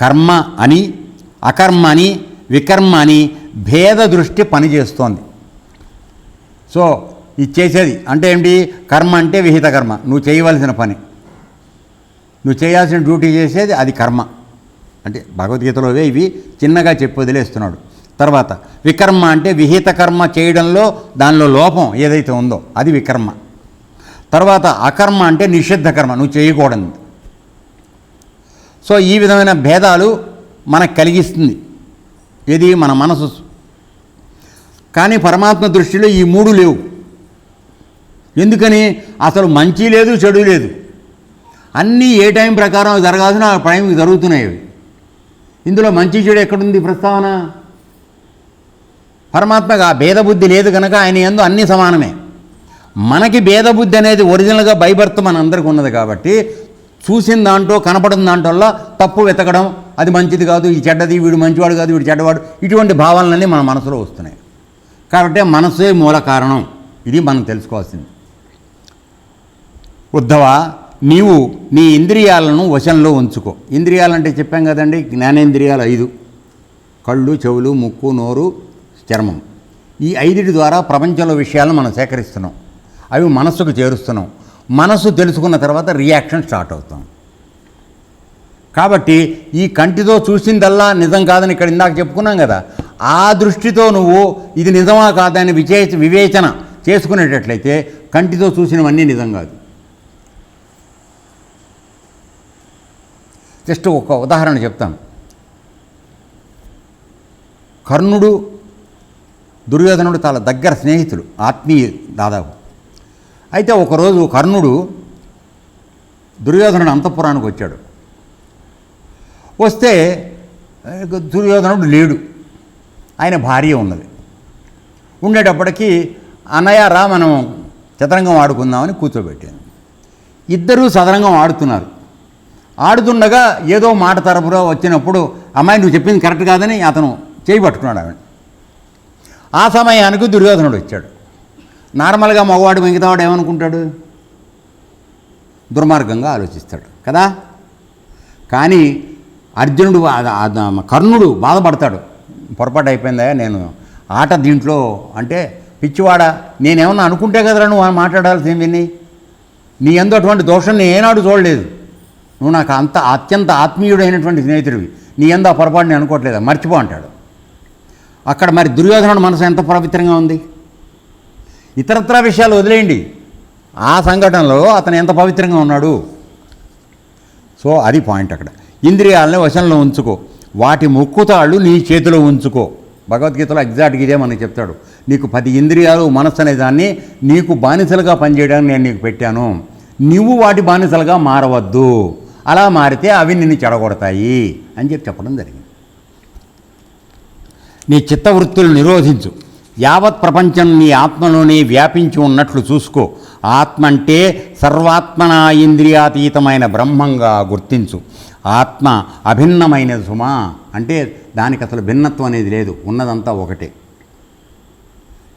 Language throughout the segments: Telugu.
కర్మ అని అకర్మ అని వికర్మ అని భేద దృష్టి పనిచేస్తోంది. సో ఇది చేసేది అంటే ఏంటి? కర్మ అంటే విహిత కర్మ. నువ్వు చేయవలసిన పని. నువ్వు చేయాల్సిన డ్యూటీ చేసేది అది కర్మ. అంటే భగవద్గీతలోవే ఇవి చిన్నగా చెప్పి వదిలేస్తున్నాడు. తర్వాత వికర్మ అంటే విహిత కర్మ చేయడంలో దానిలో లోపం ఏదైతే ఉందో అది వికర్మ. తర్వాత అకర్మ అంటే నిషిద్ధ కర్మ. నువ్వు చేయకూడదు. సో ఈ విధమైన భేదాలు మనకు కలిగిస్తుంది. ఇది మన మనసు. కానీ పరమాత్మ దృష్టిలో ఈ మూడు లేవు. ఎందుకని? అసలు మంచి లేదు చెడు లేదు. అన్నీ ఏ టైం ప్రకారం జరగాల్సిన ఆ టైంకి జరుగుతున్నాయి ఇందులో మంచి చెడు ఎక్కడుంది ప్రస్తావన? పరమాత్మకు ఆ భేదబుద్ధి లేదు కనుక ఆయన ఎందు అన్నీ సమానమే. మనకి భేదబుద్ధి అనేది ఒరిజినల్గా బైబర్త్ మన అందరికి ఉన్నది కాబట్టి చూసిన దాంట్లో కనపడిన దాంట్లో తప్పు వెతకడం అది మంచిది కాదు ఈ చెడ్డది వీడు మంచివాడు కాదు వీడు చెడ్డవాడు ఇటువంటి భావాలన్నీ మన మనసులో వస్తున్నాయి. కాబట్టి మనసే మూల కారణం. ఇది మనం తెలుసుకోవాల్సింది. ఉద్ధవ నీవు నీ ఇంద్రియాలను వశంలో ఉంచుకో. ఇంద్రియాలంటే చెప్పాం కదండి జ్ఞానేంద్రియాలు ఐదు. కళ్ళు చెవులు ముక్కు నోరు చర్మం. ఈ ఐదుటి ద్వారా ప్రపంచంలో విషయాలను మనం సేకరిస్తున్నాం. అవి మనస్సుకు చేరుస్తున్నాం. మనస్సు తెలుసుకున్న తర్వాత రియాక్షన్ స్టార్ట్ అవుతాం. కాబట్టి ఈ కంటితో చూసిందల్లా నిజం కాదని ఇక్కడ ఇందాక చెప్పుకున్నాం కదా ఆ దృష్టితో నువ్వు ఇది నిజమా కాదని విచే వివేచన చేసుకునేటట్లయితే కంటితో చూసినవన్నీ నిజం కాదు. జస్ట్ ఒక ఉదాహరణ చెప్తాను. కర్ణుడు దుర్యోధనుడు చాలా దగ్గర స్నేహితులు ఆత్మీయ దాదాపు. అయితే ఒకరోజు కర్ణుడు దుర్యోధనుడు అంతఃపురానికి వచ్చాడు. వస్తే దుర్యోధనుడు లేడు. ఆయన భార్య ఉన్నది. ఉండేటప్పటికీ అన్నయ్య రా మనం చదరంగం ఆడుకుందామని కూర్చోబెట్టాను. ఇద్దరూ చదరంగం ఆడుతున్నారు. ఆడుతుండగా ఏదో మాట తరపులో వచ్చినప్పుడు అమ్మాయి నువ్వు చెప్పింది కరెక్ట్ కాదని అతను చేయి పట్టుకున్నాడు ఆవిడ. ఆ సమయానికి దుర్యోధనుడు వచ్చాడు. నార్మల్గా మగవాడు మిగతావాడు ఏమనుకుంటాడు? దుర్మార్గంగా ఆలోచిస్తాడు కదా? కానీ అర్జునుడు కర్ణుడు బాధపడతాడు. పొరపాటు అయిపోయిందా? నేను ఆట దీంట్లో అంటే పిచ్చివాడ నేనేమన్నా అనుకుంటే కదరా నువ్వు మాట్లాడాల్సింది విని? నీ ఎందు అటువంటి దోషం ఏనాడు చూడలేదు. నువ్వు నాకు అంత అత్యంత ఆత్మీయుడైనటువంటి స్నేహితుడివి. నీ ఎందు ఆ పొరపాటు నేను అనుకోవట్లేదా? మర్చిపో అంటాడు. అక్కడ మరి దుర్యోధనుడు మనసు ఎంత పవిత్రంగా ఉంది? ఇతరత్ర విషయాలు వదిలేయండి. ఆ సంఘటనలో అతను ఎంత పవిత్రంగా ఉన్నాడు. సో అది పాయింట్ అక్కడ. ఇంద్రియాలని వశంలో ఉంచుకో. వాటి మొక్కుతాళ్ళు నీ చేతిలో ఉంచుకో. భగవద్గీతలో ఎగ్జాక్ట్గా ఇదే మనకు చెప్తాడు. నీకు పది ఇంద్రియాలు మనస్సు అనే దాన్ని నీకు బానిసలుగా పనిచేయడానికి నేను నీకు పెట్టాను. నువ్వు వాటి బానిసలుగా మారవద్దు. అలా మారితే అవి నిన్ను చెడగొడతాయి అని చెప్పి చెప్పడం జరిగింది. నీ చిత్తవృత్తులు నిరోధించు. యావత్ ప్రపంచం నీ ఆత్మలోనే వ్యాపించి ఉన్నట్లు చూసుకో. ఆత్మ అంటే సర్వాత్మన ఇంద్రియాతీతమైన బ్రహ్మంగా గుర్తించు. ఆత్మ అభిన్నమైనది సుమా. అంటే దానికి అసలు భిన్నత్వం అనేది లేదు. ఉన్నదంతా ఒకటే.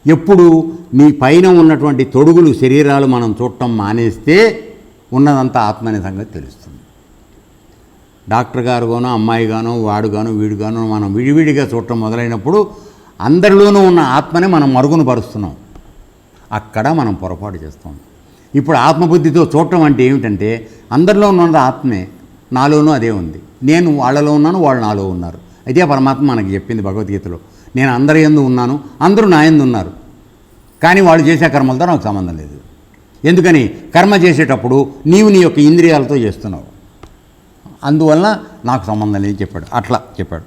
ఎప్పుడు నీ పైన ఉన్నటువంటి తొడుగులు శరీరాలు మనం చూడటం మానేస్తే ఉన్నదంతా ఆత్మ అనే సంగతి తెలుస్తుంది. డాక్టర్ గారు గాను అమ్మాయి గాను వాడు గాను వీడు మనం విడివిడిగా చూడటం మొదలైనప్పుడు అందరిలోనూ ఉన్న ఆత్మనే మనం మరుగును పరుస్తున్నాం. అక్కడ మనం పొరపాటు చేస్తాం. ఇప్పుడు ఆత్మబుద్ధితో చూడటం అంటే ఏమిటంటే అందరిలో ఉన్నది ఆత్మే నాలోనూ అదే ఉంది. నేను వాళ్ళలో ఉన్నాను వాళ్ళు నాలో ఉన్నారు. అయితే పరమాత్మ మనకి చెప్పింది భగవద్గీతలో నేను అందరి ఎందు ఉన్నాను అందరూ నా ఎందు ఉన్నారు. కానీ వాళ్ళు చేసే కర్మలతో నాకు సంబంధం లేదు. ఎందుకని? కర్మ చేసేటప్పుడు నీవు నీ యొక్క ఇంద్రియాలతో చేస్తున్నావు. అందువలన నాకు సంబంధం లేదు చెప్పాడు. అట్లా చెప్పాడు.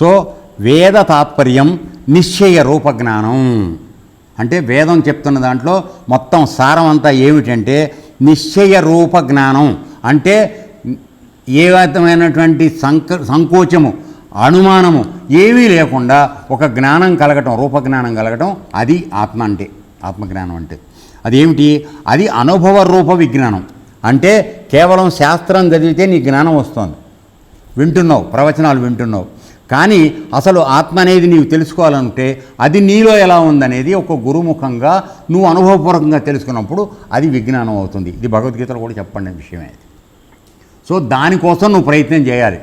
సో వేద తాత్పర్యం నిశ్చయ రూపజ్ఞానం. అంటే వేదం చెప్తున్న దాంట్లో మొత్తం సారం అంతా ఏమిటంటే నిశ్చయ రూప జ్ఞానం అంటే ఏ విధమైనటువంటి సంక సంకోచము అనుమానము ఏమీ లేకుండా ఒక జ్ఞానం కలగటం రూపజ్ఞానం కలగటం అది ఆత్మ అంటే ఆత్మజ్ఞానం అంటే. అదేమిటి? అది అనుభవ రూప విజ్ఞానం. అంటే కేవలం శాస్త్రం చదివితే నీ జ్ఞానం వస్తుంది. వింటున్నావు ప్రవచనాలు వింటున్నావు. కానీ అసలు ఆత్మ అనేది నీవు తెలుసుకోవాలంటే అది నీలో ఎలా ఉందనేది ఒక గురుముఖంగా నువ్వు అనుభవపూర్వకంగా తెలుసుకున్నప్పుడు అది విజ్ఞానం అవుతుంది. ఇది భగవద్గీతలో కూడా చెప్పండి విషయమే సో దానికోసం నువ్వు ప్రయత్నం చేయాలి.